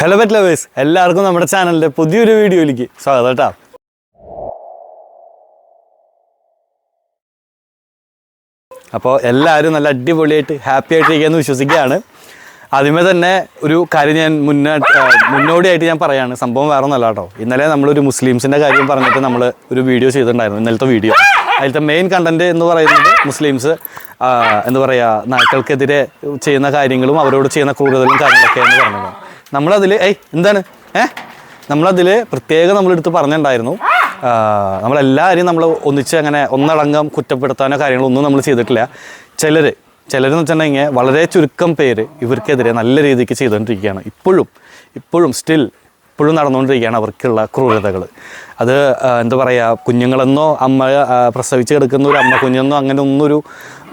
Hello pet lovers എല്ലാവർക്കും നമ്മുടെ ചാനലിന്റെ പുതിയൊരു വീഡിയോയിലേക്ക് സ്വാഗതം കേട്ടോ. അപ്പോൾ എല്ലാവരും നല്ല അടിപൊളിയായിട്ട് ഹാപ്പി ആയിട്ടിരിക്കുകയെന്ന് വിശ്വസിക്കുകയാണ്. ആദ്യമേ തന്നെ ഒരു കാര്യം ഞാൻ മുന്നേ മുന്നോടിയായിട്ട് ഞാൻ പറയാണ്. സംഭവം വേറെ ഒന്നല്ല കേട്ടോ. ഇന്നലെ നമ്മളൊരു മുസ്ലിംസിന്റെ കാര്യം പറഞ്ഞിട്ട് നമ്മൾ ഒരു വീഡിയോ ചെയ്തിട്ടുണ്ടായിരുന്നു ഇന്നലത്തെ വീഡിയോ അതിലത്തെ മെയിൻ കണ്ടന്റ് എന്ന് പറയുന്നത് മുസ്ലിംസ് എന്താ പറയുക നായ്ക്കൾക്കെതിരെ ചെയ്യുന്ന കാര്യങ്ങളും അവരോട് ചെയ്യുന്ന ക്രൂരതകളും കാര്യങ്ങളൊക്കെയാണ് പറഞ്ഞത്. നമ്മളതിൽ ഏയ് എന്താണ്? ഏ? നമ്മളതിൽ പ്രത്യേകം നമ്മളെടുത്ത് പറഞ്ഞിട്ടുണ്ടായിരുന്നു. നമ്മളെല്ലാവരെയും നമ്മൾ ഒന്നിച്ച് അങ്ങനെ ഒന്നടങ്കം കുറ്റപ്പെടുത്താനോ കാര്യങ്ങളൊന്നും നമ്മൾ ചെയ്തിട്ടില്ല. ചിലർ ചിലരെന്ന് വെച്ചിട്ടുണ്ടെങ്കിൽ വളരെ ചുരുക്കം പേര് ഇവർക്കെതിരെ നല്ല രീതിക്ക് ചെയ്തുകൊണ്ടിരിക്കുകയാണ് ഇപ്പോഴും ഇപ്പോഴും സ്റ്റിൽ ഇപ്പോഴും നടന്നുകൊണ്ടിരിക്കുകയാണ് അവർക്കുള്ള ക്രൂരതകൾ അത് എന്താ പറയുക കുഞ്ഞുങ്ങളെന്നോ അമ്മ പ്രസവിച്ച് കിടക്കുന്ന ഒരു അമ്മ കുഞ്ഞെന്നോ അങ്ങനെ ഒന്നൊരു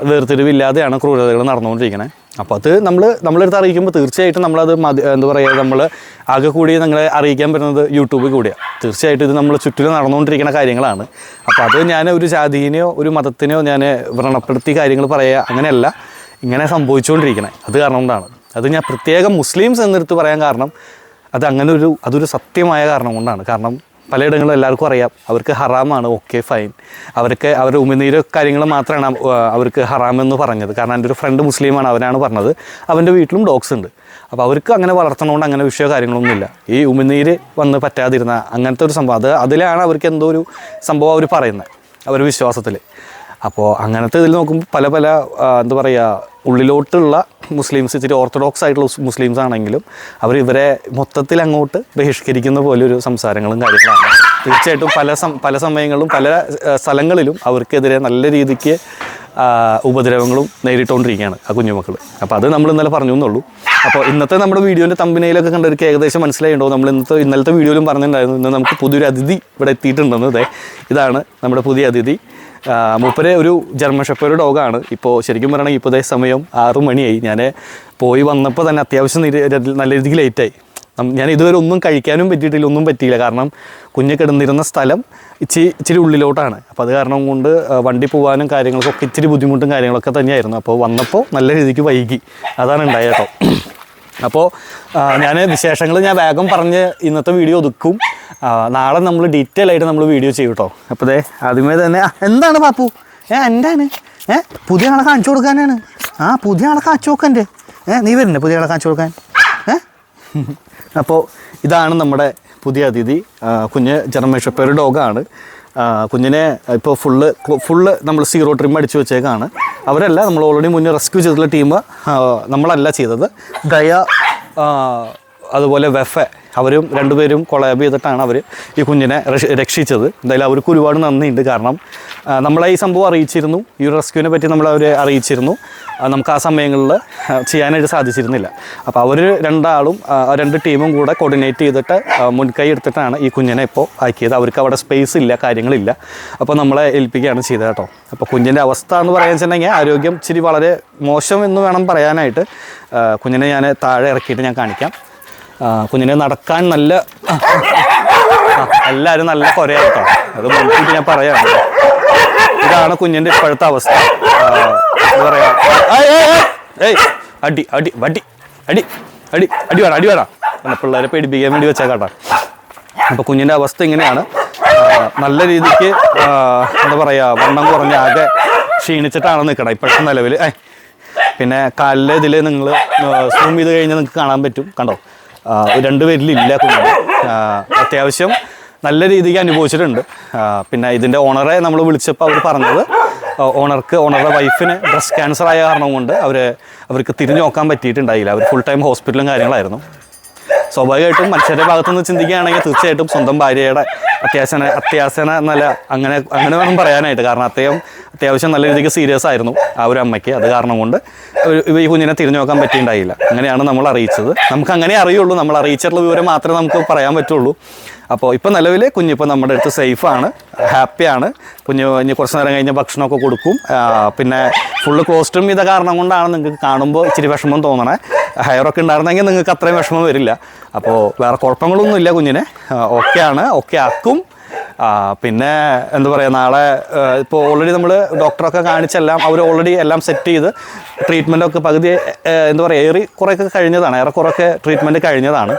വേർതിരിവില്ലാതെയാണ് ക്രൂരതകൾ നടന്നുകൊണ്ടിരിക്കുന്നത് അപ്പോൾ അത് നമ്മൾ നമ്മളെടുത്ത് അറിയിക്കുമ്പോൾ തീർച്ചയായിട്ടും നമ്മളത് മതി എന്താ പറയുക നമ്മൾ ആകെ കൂടി നിങ്ങളെ അറിയിക്കാൻ പറ്റുന്നത് യൂട്യൂബിൽ കൂടിയാണ് തീർച്ചയായിട്ടും ഇത് നമ്മൾ ചുറ്റിലും നടന്നുകൊണ്ടിരിക്കുന്ന കാര്യങ്ങളാണ്. അപ്പോൾ അത് ഞാൻ ഒരു ജാതിനെയോ ഒരു മതത്തിനെയോ ഞാൻ വ്രണപ്പെടുത്തി കാര്യങ്ങൾ പറയുക അങ്ങനെയല്ല. ഇങ്ങനെ സംഭവിച്ചുകൊണ്ടിരിക്കണേ അത് കാരണം കൊണ്ടാണ്. അത് ഞാൻ പ്രത്യേകം മുസ്ലിംസ് എന്നെടുത്ത് പറയാൻ കാരണം അത് അങ്ങനെ ഒരു അതൊരു സത്യമായ കാരണം കൊണ്ടാണ്. കാരണം പലയിടങ്ങളിലും എല്ലാവർക്കും അറിയാം. അവർക്ക് ഹറാമാണ് ഓക്കെ ഫൈൻ അവർക്ക് അവരുടെ ഉമിനീര് കാര്യങ്ങൾ മാത്രമാണ് അവർക്ക് ഹറാമെന്ന് പറഞ്ഞത്. കാരണം എന്റെ ഒരു ഫ്രണ്ട് മുസ്ലിമാണ് അവനാണ് പറഞ്ഞത്. അവന്റെ വീട്ടിലും ഡോഗ്സ് ഉണ്ട്. അപ്പോൾ അവർക്ക് അങ്ങനെ വളർത്തണോണ്ട് അങ്ങനെ വിഷയമോ കാര്യങ്ങളൊന്നുമില്ല. ഈ ഉമിനീര് വന്ന് പറ്റാതിരുന്ന അങ്ങനത്തെ ഒരു സംഭവം അത് അതിലാണ് അവർക്ക് എന്തോ ഒരു സംഭവം അവർ പറയുന്നത് അവർ വിശ്വാസത്തിൽ അപ്പോൾ അങ്ങനത്തെ ഇതിൽ നോക്കുമ്പോൾ പല പല എന്താ പറയുക ഉള്ളിലോട്ടുള്ള മുസ്ലിംസ് ഇച്ചിരി ഓർത്തഡോക്സ് ആയിട്ടുള്ള മുസ്ലിംസ് ആണെങ്കിലും അവർ ഇവരെ മൊത്തത്തിൽ അങ്ങോട്ട് ബഹിഷ്കരിക്കുന്ന പോലെ ഒരു സംസാരങ്ങളും കാര്യങ്ങളാണ്. തീർച്ചയായിട്ടും പല പല സമയങ്ങളിലും പല സ്ഥലങ്ങളിലും അവർക്കെതിരെ നല്ല രീതിക്ക് ഉപദ്രവങ്ങളും നേരിട്ടുകൊണ്ടിരിക്കുകയാണ് ആ കുഞ്ഞുമക്കൾ അപ്പോൾ അത് നമ്മൾ ഇന്നലെ പറഞ്ഞു എന്നുള്ളൂ. അപ്പോൾ ഇന്നത്തെ നമ്മുടെ വീഡിയോന്റെ തമ്പിനയിലൊക്കെ കണ്ടവർക്ക് ഏകദേശം മനസ്സിലായിട്ടുണ്ടോ? നമ്മൾ ഇന്നത്തെ ഇന്നലത്തെ വീഡിയോയിലും പറഞ്ഞിട്ടുണ്ടായിരുന്നു ഇന്ന് നമുക്ക് പുതിയൊരു അതിഥി ഇവിടെ എത്തിയിട്ടുണ്ടെന്ന് അതെ ഇതാണ് നമ്മുടെ പുതിയ അതിഥി. മൂപ്പര് ഒരു ജർമ്മൻ ഷെപ്പേർ ഡോഗാണ് ഇപ്പോൾ ശരിക്കും പറയണമെങ്കിൽ ഇപ്പോൾ ഇതേ സമയം ആറു മണിയായി. ഞാൻ പോയി വന്നപ്പോൾ തന്നെ അത്യാവശ്യം നല്ല രീതിക്ക് ലേറ്റായി ഞാൻ ഇതുവരെ ഒന്നും കഴിക്കാനും പറ്റിയിട്ടില്ല ഒന്നും പറ്റിയില്ല. കാരണം കുഞ്ഞ് കിടന്നിരുന്ന സ്ഥലം ഇച്ചിരി ഇച്ചിരി ഉള്ളിലോട്ടാണ്. അപ്പോൾ അത് കാരണം കൊണ്ട് വണ്ടി പോകാനും കാര്യങ്ങൾക്കൊക്കെ ഇച്ചിരി ബുദ്ധിമുട്ടും കാര്യങ്ങളൊക്കെ തന്നെയായിരുന്നു. അപ്പോൾ വന്നപ്പോൾ നല്ല രീതിക്ക് വൈകി. അതാണ് ഉണ്ടായത് അപ്പോൾ ഞാൻ വിശേഷങ്ങൾ ഞാൻ വേഗം പറഞ്ഞ് ഇന്നത്തെ വീഡിയോ ഒതുക്കും. നാളെ നമ്മൾ ഡീറ്റെയിൽ ആയിട്ട് നമ്മൾ വീഡിയോ ചെയ്യും കേട്ടോ അപ്പോൾ ദേ ആദ്യമേ തന്നെ എന്താണ് പാപ്പു? ഏ എന്റെ ആണ് ഏ പുതിയ ആളെ കാണിച്ചു കൊടുക്കാനാണ് ആ പുതിയ ആളെ കാണിച്ചു നോക്കന്റെ ഏ നീ വരുന്നേ പുതിയ ആളെ കാണിച്ചു കൊടുക്കാൻ? ഏ? അപ്പോൾ ഇതാണ് നമ്മുടെ പുതിയ അതിഥി. കുഞ്ഞ് ജർമ്മൻ ഷെപ്പേർ ഡോഗാണ് കുഞ്ഞിനെ ഇപ്പോൾ ഫുള്ള് ഫുള്ള് നമ്മൾ സീറോ ട്രിം അടിച്ചു വെച്ചേക്കാണ്. അവരല്ല നമ്മൾ ഓൾറെഡി മുന്നേ റെസ്ക്യൂ ചെയ്തിട്ടുള്ള ടീം നമ്മളല്ല ചെയ്തത്. ദയ അതുപോലെ വെഫ അവരും രണ്ടുപേരും കൊളാബ് ചെയ്തിട്ടാണ് അവർ ഈ കുഞ്ഞിനെ രക്ഷ- രക്ഷിച്ചത്. എന്തായാലും അവർക്ക് ഒരുപാട് നന്ദിയുണ്ട്. കാരണം നമ്മളെ ഈ സംഭവം അറിയിച്ചിരുന്നു. ഈ ഒരു റെസ്ക്യൂവിനെ പറ്റി നമ്മൾ അവരെ അറിയിച്ചിരുന്നു. നമുക്ക് ആ സമയങ്ങളിൽ ചെയ്യാനായിട്ട് സാധിച്ചിരുന്നില്ല. അപ്പോൾ അവർ രണ്ടാളും രണ്ട് ടീമും കൂടെ കോർഡിനേറ്റ് ചെയ്തിട്ട് മുൻകൈ എടുത്തിട്ടാണ് ഈ കുഞ്ഞിനെ ഇപ്പോൾ ആക്കിയത്. അവർക്ക് അവിടെ സ്പേസ് ഇല്ല കാര്യങ്ങളില്ല. അപ്പോൾ നമ്മളെ ഏൽപ്പിക്കുകയാണ് ചെയ്തത് കേട്ടോ. അപ്പോൾ കുഞ്ഞിന്റെ അവസ്ഥ എന്ന് പറയാൻ വെച്ചിട്ടുണ്ടെങ്കിൽ ആരോഗ്യം ഇച്ചിരി വളരെ മോശം എന്ന് വേണം പറയാനായിട്ട്. കുഞ്ഞിനെ ഞാൻ താഴെ ഇറക്കിയിട്ട് ഞാൻ കാണിക്കാം. കുഞ്ഞിനെ നടക്കാൻ നല്ല എല്ലാവരും നല്ല കുറയാട്ടോ അത് മുൻകൂട്ടി ഞാൻ പറയാം. ഇതാണ് കുഞ്ഞിന്റെ ഇപ്പോഴത്തെ അവസ്ഥ. എന്താ അടി അടി വടി അടി അടി അടി വേണം അടി വേണം. പിള്ളേരെ പേടിപ്പിക്കാൻ വേണ്ടി വെച്ചേക്കാട്ടാ അപ്പോൾ കുഞ്ഞിന്റെ അവസ്ഥ ഇങ്ങനെയാണ്. നല്ല രീതിക്ക് എന്താ പറയുക വണ്ണം കുറഞ്ഞ ആകെ ക്ഷീണിച്ചിട്ടാണ് നിൽക്കണം ഇപ്പോഴത്തെ നിലവിൽ പിന്നെ കാലിലെ ഇതിൽ നിങ്ങൾ സൂം ചെയ്ത് കഴിഞ്ഞാൽ നിങ്ങൾക്ക് കാണാൻ പറ്റും. കണ്ടോ? ആ, രണ്ട് പേരിലില്ല കുഞ്ഞ്. അത്യാവശ്യം നല്ല രീതിക്ക് അനുഭവിച്ചിട്ടുണ്ട്. പിന്നെ ഇതിന്റെ ഓണറെ നമ്മൾ വിളിച്ചപ്പോൾ അവർ പറഞ്ഞത് ഓണർക്ക് ഓണറുടെ വൈഫിന് ബ്രസ്റ്റ് ക്യാൻസർ ആയ കാരണം കൊണ്ട് അവർ അവർക്ക് തിരിഞ്ഞു നോക്കാൻ പറ്റിയിട്ടുണ്ടായില്ല. അവർ ഫുൾ ടൈം ഹോസ്പിറ്റലും കാര്യങ്ങളായിരുന്നു. സ്വാഭാവികമായിട്ടും മനുഷ്യരുടെ ഭാഗത്തു നിന്ന് ചിന്തിക്കുകയാണെങ്കിൽ തീർച്ചയായിട്ടും സ്വന്തം ഭാര്യയുടെ അത്യാസന അത്യാസന നല്ല അങ്ങനെ അങ്ങനെ വേണം പറയാനായിട്ട്. കാരണം അദ്ദേഹം അത്യാവശ്യം നല്ല രീതിക്ക് സീരിയസ് ആയിരുന്നു ആ ഒരു അമ്മയ്ക്ക്. അത് കാരണം കൊണ്ട് ഈ കുഞ്ഞിനെ തിരിഞ്ഞു നോക്കാൻ പറ്റിയിട്ടുണ്ടായില്ല അങ്ങനെയാണ് നമ്മൾ അറിയിച്ചത്. നമുക്ക് അങ്ങനെ അറിയുള്ളൂ. നമ്മൾ അറിയിച്ചിട്ടുള്ള വിവരം മാത്രമേ നമുക്ക് പറയാൻ പറ്റുള്ളൂ. അപ്പോൾ ഇപ്പോൾ നിലവിൽ കുഞ്ഞിപ്പോൾ നമ്മുടെ അടുത്ത് സേഫാണ് ഹാപ്പിയാണ് കുഞ്ഞ് ഇനി കുറച്ച് നേരം കഴിഞ്ഞ് ഭക്ഷണമൊക്കെ കൊടുക്കും. പിന്നെ ഫുള്ള് കോസ്റ്റും ഇത് കാരണം കൊണ്ടാണ് നിങ്ങൾക്ക് കാണുമ്പോൾ ഇച്ചിരി വിഷമം തോന്നണേ. ഹെയറൊക്കെ ഉണ്ടായിരുന്നെങ്കിൽ നിങ്ങൾക്ക് അത്രയും വിഷമം വരില്ല. അപ്പോൾ വേറെ കുഴപ്പങ്ങളൊന്നുമില്ല കുഞ്ഞിനെ. ഓക്കെയാണ് ഓക്കെ ആക്കും. പിന്നെ എന്താ പറയുക നാളെ ഇപ്പോൾ ഓൾറെഡി നമ്മൾ ഡോക്ടറൊക്കെ കാണിച്ചെല്ലാം അവർ ഓൾറെഡി എല്ലാം സെറ്റ് ചെയ്ത് ട്രീറ്റ്മെന്റൊക്കെ പകുതി എന്താ പറയുക ഏറി കുറേയൊക്കെ കഴിഞ്ഞതാണ് ഏറെ കുറേയൊക്കെ ട്രീറ്റ്മെന്റ് കഴിഞ്ഞതാണ്.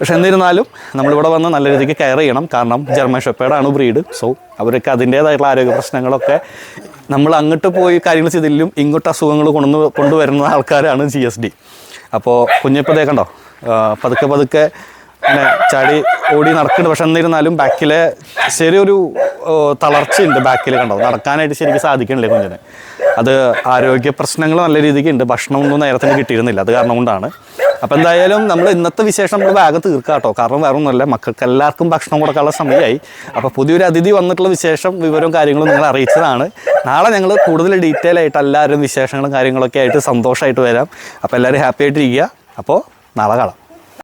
പക്ഷെ എന്നിരുന്നാലും നമ്മളിവിടെ വന്ന് നല്ല രീതിക്ക് കെയർ ചെയ്യണം. കാരണം ജർമ്മൻ ഷെപ്പേഡാണ് ബ്രീഡ് സോ അവർക്ക് അതിന്റേതായിട്ടുള്ള ആരോഗ്യ പ്രശ്നങ്ങളൊക്കെ നമ്മൾ അങ്ങോട്ട് പോയി കാര്യങ്ങൾ ചെയ്തില്ലും ഇങ്ങോട്ട് അസുഖങ്ങൾ കൊണ്ടു കൊണ്ടുവരുന്ന ആൾക്കാരാണ് ജി എസ് ഡി അപ്പോൾ കുഞ്ഞിപ്പോൾ കണ്ടോ പതുക്കെ പതുക്കെ ഇങ്ങനെ ചാടി ഓടി നടക്കുന്നുണ്ട്. പക്ഷെ എന്നിരുന്നാലും ബാക്കിലെ ചെറിയൊരു തളർച്ചയുണ്ട് ബാക്കിൽ കണ്ടോ? നടക്കാനായിട്ട് ശരിക്കും സാധിക്കണില്ലേ കുഞ്ഞിന്? അത് ആരോഗ്യ പ്രശ്നങ്ങൾ നല്ല രീതിക്ക് ഉണ്ട്. ഭക്ഷണമൊന്നും നേരത്തിന് കിട്ടിയിരുന്നില്ല. അത് കാരണം കൊണ്ടാണ്. അപ്പം എന്തായാലും നമ്മൾ ഇന്നത്തെ വിശേഷം നമ്മൾ ബാഗ് തീർക്കാം കേട്ടോ. കാരണം വേറെ ഒന്നുമല്ല മക്കൾക്ക് എല്ലാവർക്കും ഭക്ഷണം കൊടുക്കാനുള്ള സമയമായി. അപ്പോൾ പുതിയൊരു അതിഥി വന്നിട്ടുള്ള വിശേഷം വിവരവും കാര്യങ്ങളും നിങ്ങൾ അറിയിച്ചതാണ്. നാളെ ഞങ്ങൾ കൂടുതൽ ഡീറ്റെയിൽ ആയിട്ട് എല്ലാവരും വിശേഷങ്ങളും കാര്യങ്ങളൊക്കെ ആയിട്ട് സന്തോഷമായിട്ട് വരാം. അപ്പോൾ എല്ലാവരും ഹാപ്പി ആയിട്ടിരിക്കുക. അപ്പോൾ നാളെ കാണാം.